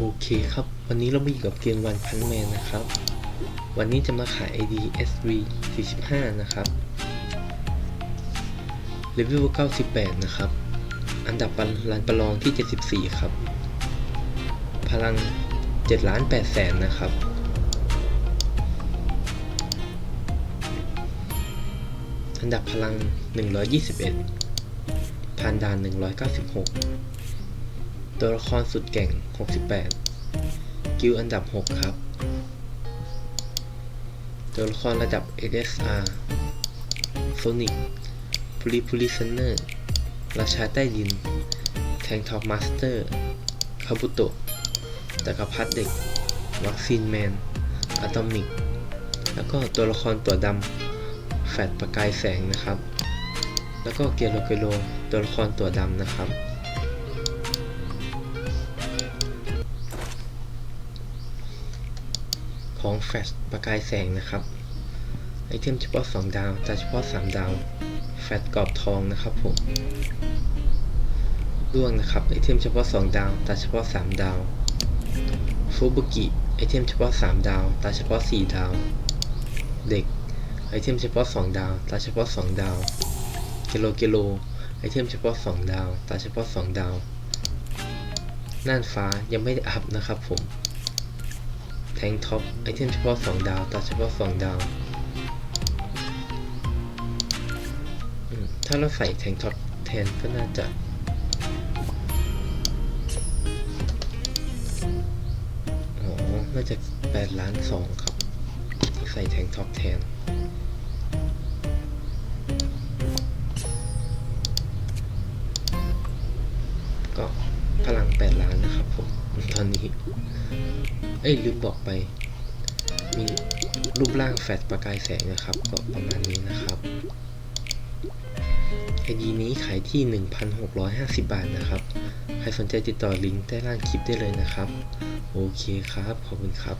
โอเคครับ วันนี้เรามาอยู่กับเกมวันพันแมนนะครับ วันนี้จะมาขาย ID SV 45 นะครับเลเวล98 นะครับ อันดับปันรันประลองที่ 74 ครับ พลัง7ล้าน8แสนนะครับ อันดับพลัง 121 ผ่านด่าน 196 ตัวละครสุดเก่ง 68 กิลอันดับ 6 ครับ ตัวละครระดับ SSR Sonic พลิพลิซันเนอร์ราชาใต้ดิน แทงท็อปมาสเตอร์ คาบุโตะจักรพรรดิเด็ก วัคซีนแมน อะตอมิก แล้วก็ตัวละครตัวดำ แฟดประกายแสงนะครับ แล้วก็เกโลเกโล ตัวละครตัวดำนะครับ ของแฟลชประกายแสงนะครับไอเทมเฉพาะ 2 ดาวแต่เฉพาะ 3 ดาว แฟลชกรอบทองนะครับผมด้วงนะครับไอเทมเฉพาะ 2 ดาวแต่เฉพาะ 3 ดาวฟูบุกิไอเทมเฉพาะ 3 ดาวแต่เฉพาะ 4 ดาว เด็กไอเทมเฉพาะ 2 ดาวแต่เฉพาะ 2 ดาวเกโลเกโลไอเทมเฉพาะ 2 ดาวแต่เฉพาะ 2 ดาวน่านฟ้ายังไม่ได้อัพนะครับผม แทงท็อปไอเทมเฉพาะ 2 ดาวตัดเฉพาะ 2 ดาว ถ้าเราใส่แทงท็อปแทนก็น่าจะอ๋อน่าจะ8ล้าน2ครับ ใส่แทงท็อปแทนก็พลัง 8 ล้านนะครับผม ตอนนี้ เอ้ยลืมบอกไป มีรูปร่างแฟลชประกายแสงนะครับ ก็ประมาณนี้นะครับไอดีนี้ขายที่ 1,650 บาทนะครับ ใครสนใจติดต่อลิงก์ใต้ล่างคลิปได้เลยนะครับ โอเคครับ ขอบคุณครับ